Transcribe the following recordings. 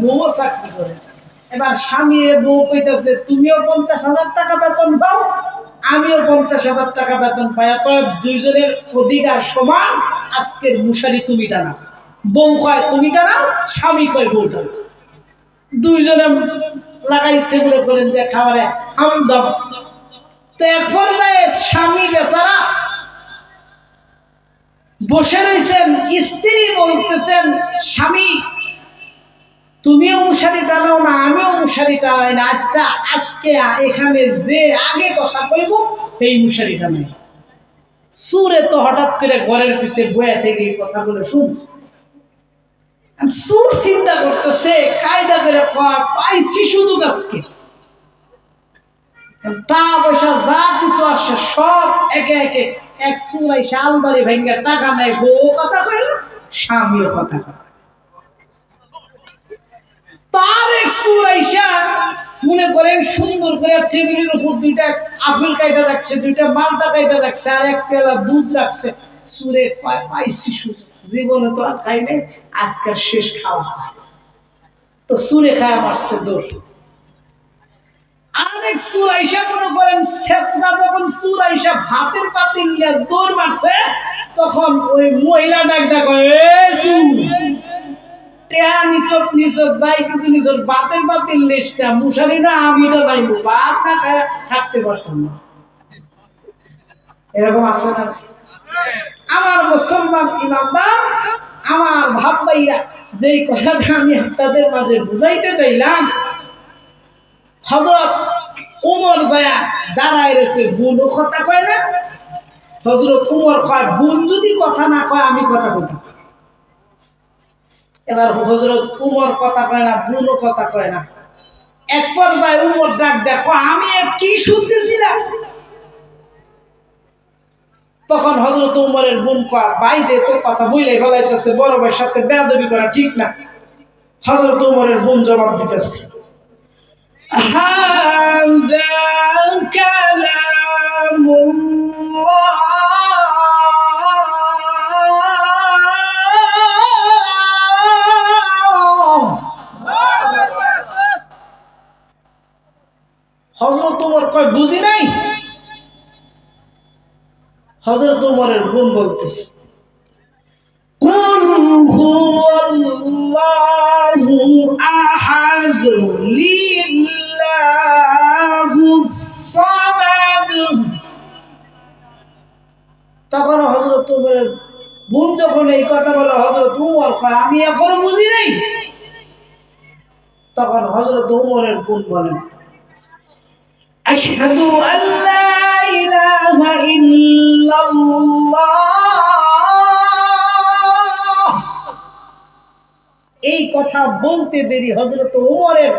বউ চাকরি করে। এবার স্বামী বউ কইতেছে, তুমিও পঞ্চাশ হাজার টাকা বেতন পাও, আমিও পঞ্চাশ হাজার টাকা বেতন পাই, অতএব দুইজনের অধিকার সমান, আজকের মুশারি তুমি টানা বউ কয়, তুমি টানা স্বামী কয়, বউ টানা দুইজনে লাগাইছে বলে করেন যে, খাবারে আমদম। তো এক পর্যায়ে স্বামী বেচারা বসে রয়েছেন স্ত্রী বলতেছেন, স্বামী তুমিও মশারি টানাও না, আমিও মশারি টানাই না। আচ্ছা আজকে এখানে যে আগে কথা কইব এই মশারি টানাই সুরে তো হঠাৎ করে ঘরের পিছে বয়া থেকে এই কথাগুলো শুনছে। সুর চিন্তা করতেছে, কায়দা করে পাইছি সুযোগ আজকে। টাকা পয়সা যা কিছু আসে সব একে একে এক চুলাই আলমারি ভেঙে টাকা নেয় বউ কথা কয় না, স্বামীও কথা কয় মনে করেন সুন্দর করে টেবিলের উপর দুইটা আপেল কাইটা রাখছে, দুইটা মালটা কাইটা রাখছে, আর এক পেলা দুধ রাখছে। সুরে কয়, পাইছি সুযোগ জীবনে তো আর খাই নাই আজকের শেষ খাওয়া খায় তো সুরে খায় মারছে দৌড় আরেক সুর আইসা মনে করেন শেষরা যখন সুর আইসা ভাতের পাতিল দৌড় মারছে, তখন ওই মহিলা ডাক ডাক, এ সুর! যাই কিছু না থাকতে পারতাম আমার আমার ভাববাইরা, যেই কথাটা আমি আপনাদের মাঝে বুঝাইতে চাইলাম হজরত উমর যায়া দাঁড়ায় রয়েছে, বোনও কথা কয় না? হজরত উমর কয়, বোন যদি কথা না কয়, আমি কথা কথা এবার হজরত উমর কথা কয় না বুনো কথা কয় না এক পর্যায়ে উমর ডাক দেখো আমি এ কি শুনতেছিলাম তখন হজরত উমরের বোন কয় ভাই যে তোর কথা বইলে ফেলাইতেছে বড় ভাইয়ের সাথে বেয়াদবি করা ঠিক না হজরত উমরের বোন জবাব দিতেছে هذا كلام الله বুঝি নাই? হজরত উমরের বোন বলতেছে তখন হজরত উমরের বোন যখন এই কথা বলে হজরত উমর আমি এখনও বুঝি নাই? তখন হজরত উমরের বোন বলেন أشهد أن لا إله إلا الله এই কথা বলতে দেরি হজরত উমরের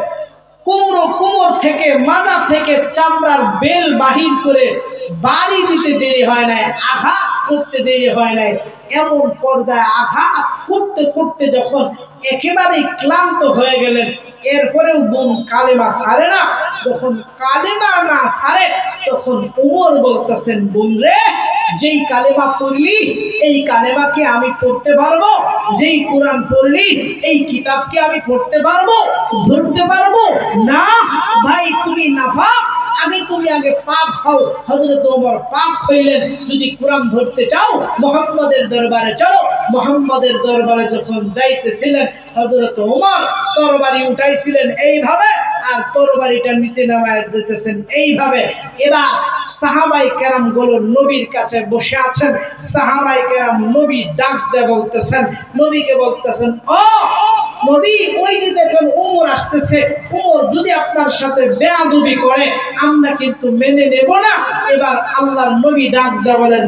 কুমড়ো কুমোর থেকে মাজা থেকে চামড়ার বেল বাহির করে বাড়ি দিতে দেরি হয় নাই, আঘাত করতে দেরি হয় নাই। এমন পর্যায়ে আঘাত করতে করতে যখন একেবারেই ক্লান্ত হয়ে গেলেন, এরপরেও বোন কালেমা সারে না। যখন কালেমা না সারে, তখন উমর বলতেছেন বোন রে যেই কালেমা পড়লি, এই কালেমাকে আমি পড়তে পারব? যেই কোরআন পড়লি, এই কিতাবকে আমি পড়তে পারব? ধরতে পারব? না, ভাই, তুমি না পাপ আগে তুমি আগে পাক হও। হজরত ওমর পাক হইলেন। যদি কোরআন ধরতে চাও, মোহাম্মদের দরবারে চলো। মোহাম্মদের দরবারে যখন যাইতেছিলেন হজরত ওমর তরবারি উঠাইছিলেন এইভাবে, আর তরবারিটা নিচে নামায় দিতেছেন এইভাবে। এবার সাহাবাই কেরামগুলো নবীর কাছে বসে আছেন। সাহাবাই কেরাম নবী ডাক দিয়ে বলতেছেন, নবীকে বলতেছেন, ও নবী ওই যে দেখেন উমর আসতেছে, উমর যদি আপনার সাথে বেয়াদবি করে, আমরা কিন্তু মেনে নেব না। এবার আল্লাহর নবী ডাক দিয়ে বলেন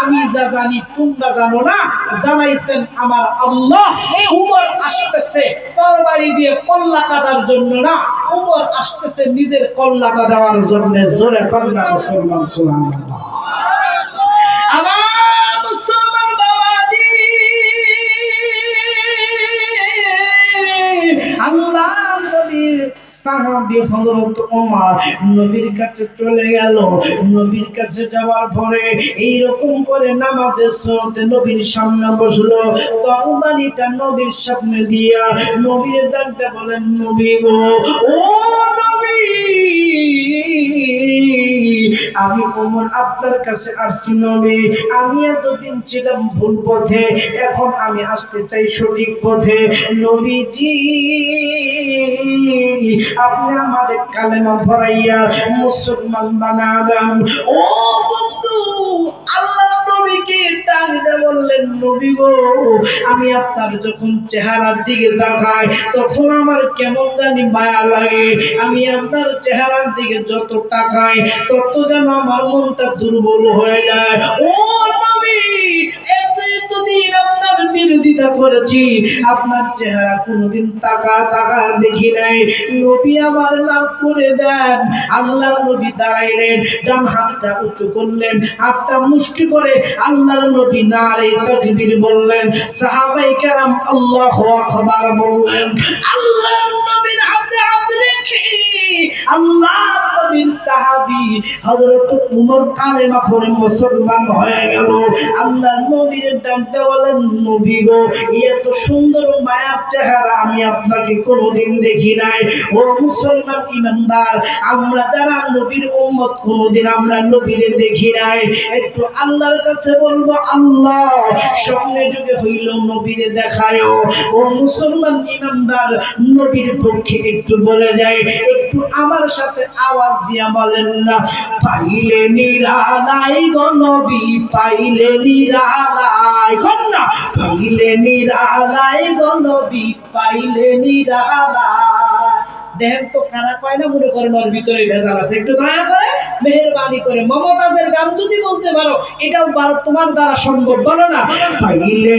আমি যা জানি তোমরা জানো না। জানাইছেন আমার আল্লাহ, এই উমর আসতেছে তরবারি দিয়ে কল্লা কাটার জন্য না। উমর আসতেছে নিজের কল্লাটা দেওয়ার জন্য। জোরে কল্লা মুসলমান আমার সাহাবি হযরত ওমর, নবীর কাছে চলে গেল। নবীর কাছে যাওয়ার পরে এই রকম করে নামাজে সুন্নতে নবীর সামনে বসল। তরবারিটা নবীর সামনে দিয়া নবীর ডাকতে বলেন, নবী গো, ও নবী আমি ওমর আপনার কাছে আসছি নবী। আমি এতদিন ছিলাম ভুল পথে, এখন আমি আসতে চাই সঠিক পথে। নবীজি, আপনি আমার কালেমা ভরাইয়া মুসলমান বানাবেন ও বন্ধু, আল্লাহ নবীকে ডাকতে বললেন, নবী গো, আমি আপনার যখন চেহারার দিকে তাকাই, তখন আমার কেমন জানি মায়া লাগে। আমি আপনার চেহারার দিকে যত তাকাই, তত যেন আমার মনটা দুর্বল হয়ে যায়। ও আপনার বিরোধিতা করেছি। আপনার চেহারা কোনোদিন তাকা তাকা দেখি নাই। নবী আমার মাফ করে দেন। আল্লাহ নবী দাঁড়াইলেন, ডান হাতটা উঁচু করলেন, হাতটা মুষ্টি করে আল্লাহর নবী নারে তাকবীর বললেন, সাহাবাই কেরাম আল্লাহ আকবার বললেন, আল্লাহর নবীর হাতে হাত রেখে আল্লাহ নবীর হযরত উমর কালেমা পড়ে মুসলমান হয়ে গেল। নবীর ডাকতে বলেন, নবী গো, এত সুন্দর মায়ার চেহারা আমি আপনাকে কোনোদিন দেখি নাই। ও মুসলমান ইমানদার, আমরা যারা নবীর উম্মত, কোনোদিন আমরা নবীরে দেখি নাই। একটু আল্লাহর কাছে বলব, আল্লাহ, স্বপ্নে যুগে হইল নবীরে দেখায় ও মুসলমান ইমানদার, নবীর পক্ষে একটু বলে যায়, একটু আমার সাথে আওয়াজ দিয়া বলেন না, পাইলে নিরালাই গো নবী, পাইলে নিরালাই কন্যা পাইলে নিরালাই গো নবী, পাইলে নিরালাই। দেখেন তো কারা কয় না, মনে করেন ওর ভিতরে ভেজাল আছে। একটু দয়া করে মেহরবানি করে। মমতাজের গান যদি বলতে পারো, এটাও তোমার দ্বারা সম্ভব। বলো না। পাইলে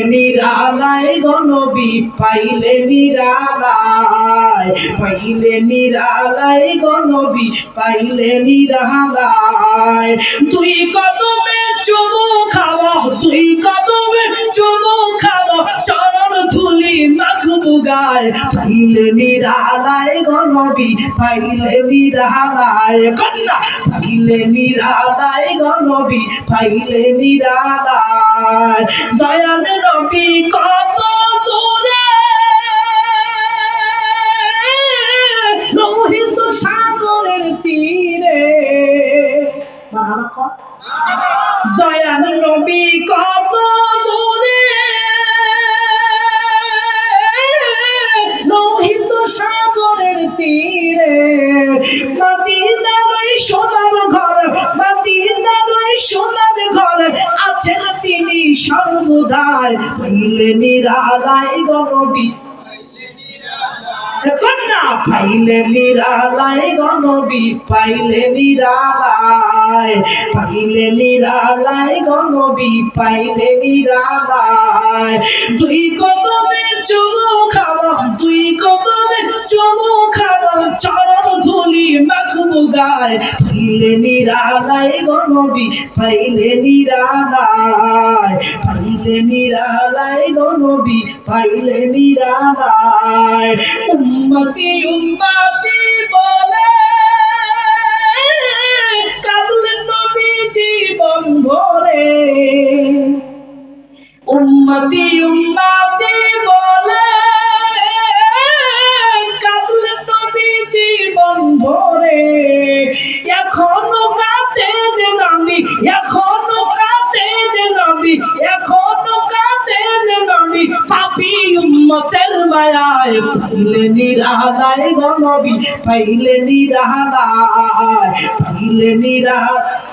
গনবি পাইলে নিরালাই পাইলে গনবি পাইলে নিরালাই তুই কদমে খাওয়া তুই কদমে খাওয়া, চরণ ধুলি মাখবু গায় পাইলে নিরালায় গনবি পাইলে নিরালায় কন্যা পাইলে নিরালায় গনবি পাইলে নিরালায়। দয়াল নবী পাইলে নিরালায় গরবি কন্যা পাইলে নিরালায় গনবি পাইলে নিরালায় পাইলে নিরালায় গনবি পাইলে নিরালায়। তুই কদমে চুমু খাওয়া তুই কদমে চুমু খাওয়া, চরণ ধুলি মাখবু গায়, পাইলে নিরালায় গনবি পাইলে নিরালায় পাইলে নিরালায় গনবি পাইলে নিরালায়। উম্মতি উম্মতি বলে। কাঁদলেন নবী জীবন ভরে। উম্মতি উম্মতি বলে। কাঁদলেন নবী জীবন ভরে। এখনও কাঁদেন নবী, এখনও কাঁদেন নবী, এখনও পাপি উম্মতের মায়ায় পাইলে নিরালায় গো নবী পাইলে নিরালায় পাইলে নিরালায়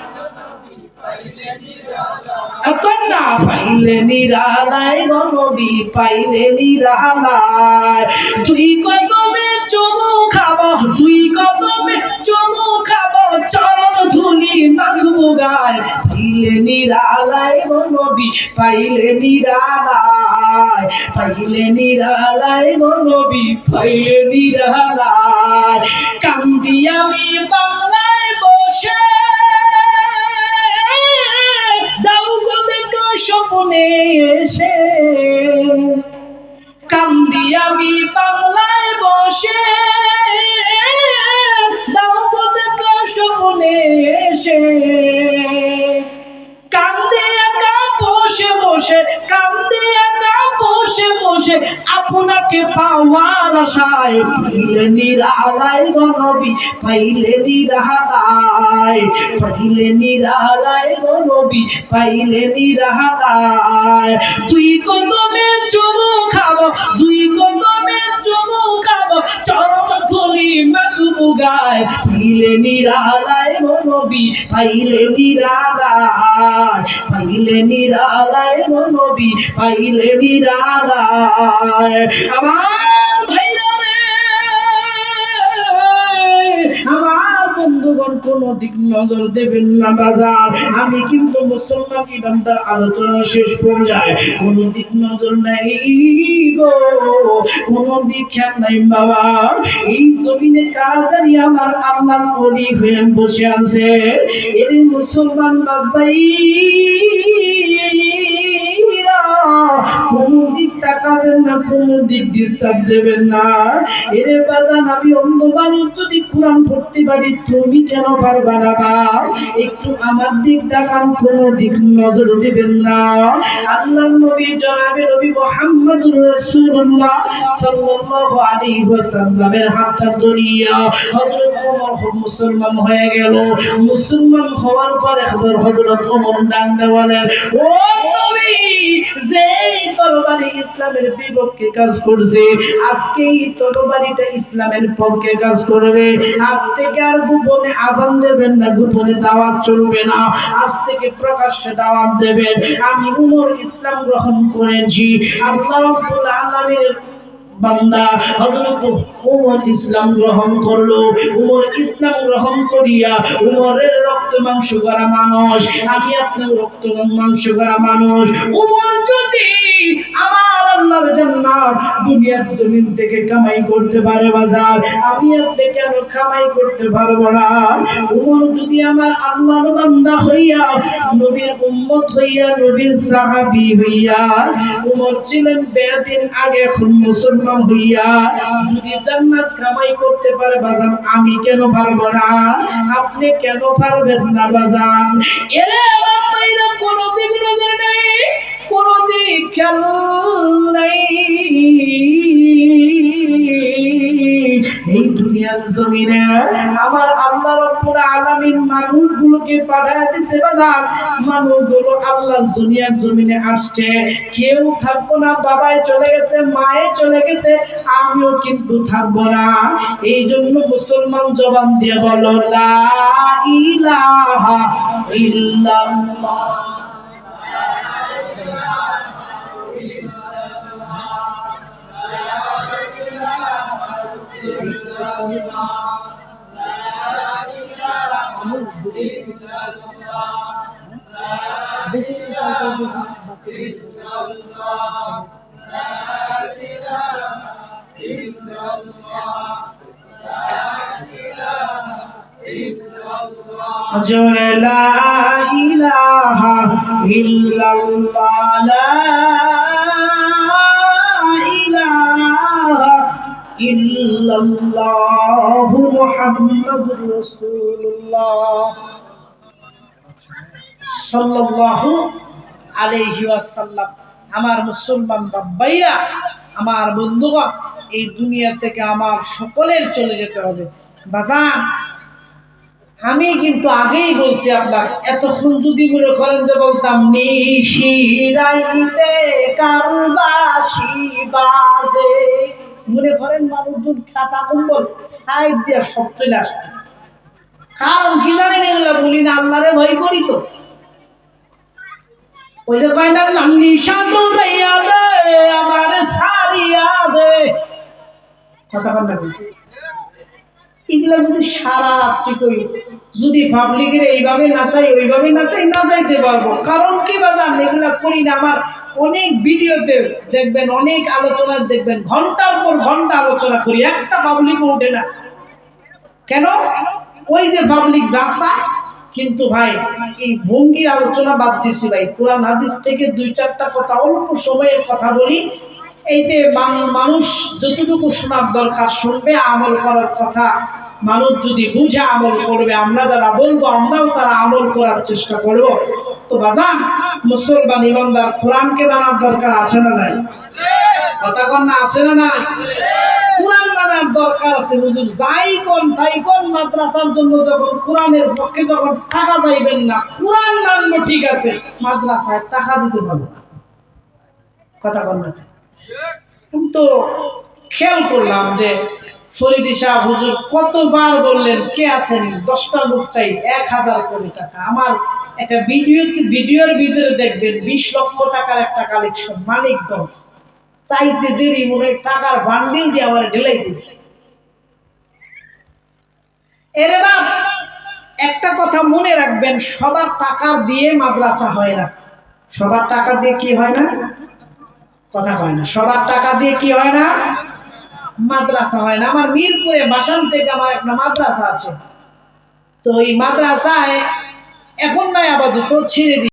কন্যা পাইলে নিরালায় গনবি পাইলে নিরালায় তুই কদমে চমু খাব তুই কদমে চমু খাব, চরণ ধুলি মাখবো গায়। পাইলে নিরালায় গনবি পাইলে নিরালায় নিরালায় পাইলে নিরালায় মনবি পাইলে নিরালায়। কান্দি আমি বাংলায় বসে। দাও গো দেখো স্বপ্নে এসে। কান্দি আমি বাংলায় বসে। দাও গো দেখো স্বপ্নে এসে। কান্দে একা বসে বসে, কান্দে তোমাকে পাওয়ার আশায় পাইলে নিরালায় গণবি, পাইলে নিরাহাতায়, পাইলে নিরালায় গণবি, পাইলে নিরাহাতায়। তুই কদমে চুমু খাব, দুই কদমে চুমু খাব চরণথলি মাখবু গায় পাইলে নিরালায় মনবি পাইলে নিরালায় পাইলে নিরালায় মনবি পাইলে নিরালায়। আমার কোন দিক নজর দেবেন না বাজার। আমি কিন্তু মুসলমান ইবান্দার আলোচনা শেষ পর্যায়ে। কোনো দিক নজর নাই গো, কোনো দিক খেয়াল নাই বাবা। এই জমিনে কারাদারি আমার আল্লাহর অলি হয়ে বসে আছে। এদের মুসলমান বাবাই না, কোন দিক ডিস্টার্ব দেবেন না। এরে বাজান, আমি অন্ধ মানুষ যদি কোরআন পড়তে পারি, তুমি কেন পারবা না বাপ একটু আমার দিক দেখান, কোন দিক নজর না। আল্লাহ নবী, জনাবে নবী সাল্লাল্লাহু আলাইহি ওয়াসাল্লামের হাতটা ধরিয়া হযরত ওমর মুসলমান হয়ে গেল। মুসলমান হওয়ার পরে হযরত ওমর ডান ও নবী! তরবারি ইসলামের বিপক্ষে কাজ করছে। আজকে এই তরবারিটা ইসলামের পক্ষে কাজ করবে। আজ থেকে আর গোপনে আজান দেবেন না, গোপনে দাওয়াত চলবে না। আজ থেকে প্রকাশ্যে দাওয়াত দেবেন। আমি উমর ইসলাম গ্রহণ করেছি। আল্লাহ রাব্বুল আলামিনের বান্দা হযরত ওমর ইসলাম গ্রহণ করল। উমর ইসলাম গ্রহণ করিয়া উমরের রক্ত মাংস করা মানুষ, আমি আপনার রক্ত মাংস করা মানুষ। উমর আমার আল্লাহর জান্নাত দুনিয়ার জমিন থেকে কামাই করতে পারে বাজার। আমি আপনি কেন কামাই করতে পারব না? উমর যদি আমার আল্লাহর বান্দা হইয়া, নবীর উম্মত হইয়া, নবীর সাহাবী হইয়া, উমর ছিলেন বেদিন আগে এখন মুসলমান হইয়া, যদি জান্নাত কামাই করতে পারে বাজান, আমি কেন পারব না? আপনি কেন পারবেন না বাজান? এরে বাপ্পাইরা কোনো দিক নজর নেই। এই দুনিয়ার জমিনে আমার আলামিন মানুষগুলোকে পাঠায় দিছে বাজার মানুষগুলো আল্লাহর দুনিয়ার জমিনে আসছে। কেউ থাকব না, বাবাই চলে গেছে, মায়ে চলে গেছে, আমিও কিন্তু থাকব না। এই জন্য মুসলমান জবান দিয়ে বলো, লা ইলাহা ইল্লাল্লাহ। জোরে লা ইলাহা ইল্লাল্লাহ লা ইলাহা ইল্লাল্লাহু সাল্লাল্লাহু আলাইহি আমার মুসলমান বাব্বাইরা আমার বন্ধুগণ, এই দুনিয়া থেকে আমার সকলের চলে যেতে হবে। বাজান, আমি কিন্তু আগেই বলছি আপনার, এতক্ষণ যদি মনে করেন যে বলতাম মনে করেন মানুষজন খাতা কম্বল সাইড দিয়ে সব চলে আসতো। কারণ কি জানেন এগুলো বলি না? আল্লাহরে ভয় করি তো। ওই যে কয়টা নাম? নিশান দইয়া দে, আমার সারিয়া দে। কথা বলি এগুলা যদি সারা রাত্রি করি, যদি পাবলিকের এইভাবে নাচাই ওইভাবে নাচাই না যাইতে পারব। কারণ কি বাজার এগুলা করি না, আমার অনেক ভিডিওতে দেখবেন, অনেক আলোচনা দেখবেন, ঘণ্টার পর ঘণ্টা আলোচনা করি, একটা পাবলিক ওঠে না। কেন? ওই যে পাবলিক যাচা কিন্তু ভাই, এই ভঙ্গির আলোচনা বাদ দিছি ভাই। কোরআন হাদিস থেকে দুই চারটা কথা, অল্প সময়ের কথা বলি। এইতে মানুষ যতটুকু শোনার দরকার শুনবে, আমল করার কথা। মানুষ যদি বুঝে আমল করবে, আমরা যারা বলব, আমরাও তারা আমল করার চেষ্টা করব। তো বাজান, মুসলমান ইমানদার কোরআনকে মানার দরকার আছে না নাই? কথা কন আছে না না মানার দরকার আছে, হুজুর। যাই কোন, তাই কোন, মাদ্রাসার জন্য যখন, কোরআনের পক্ষে যখন টাকা চাইবেন না, কোরআন মানবো ঠিক আছে, মাদ্রাসায় টাকা দিতে পারব কথা কন? না কিন্তু খেয়াল করলাম যে ফরিদি শাহ হুজুর, কতবার বললেন, কে আছেন? দশটা লোক চাই, এক হাজার কোটি টাকা। আমার একটা ভিডিও, ভিডিওর ভিতরে দেখবেন, বিশ লক্ষ টাকার একটা কালেকশন মানিকগঞ্জ। চাইতে দেরি মনে টাকার বান্ডিল দিয়ে আমার ঢেলাই দিয়েছে এরে বাপ, একটা কথা মনে রাখবেন, সবার টাকা দিয়ে মাদ্রাসা হয় না। সবার টাকা দিয়ে কি হয় না? কথা হয় না, সবার টাকা দিয়ে কি হয় না? মাদ্রাসা হয় না। আমার মিরপুরে বাসান থেকে আমার একটা মাদ্রাসা আছে। তো ওই মাদ্রাসায় এখন নয় আপাতত, ছেড়ে দিই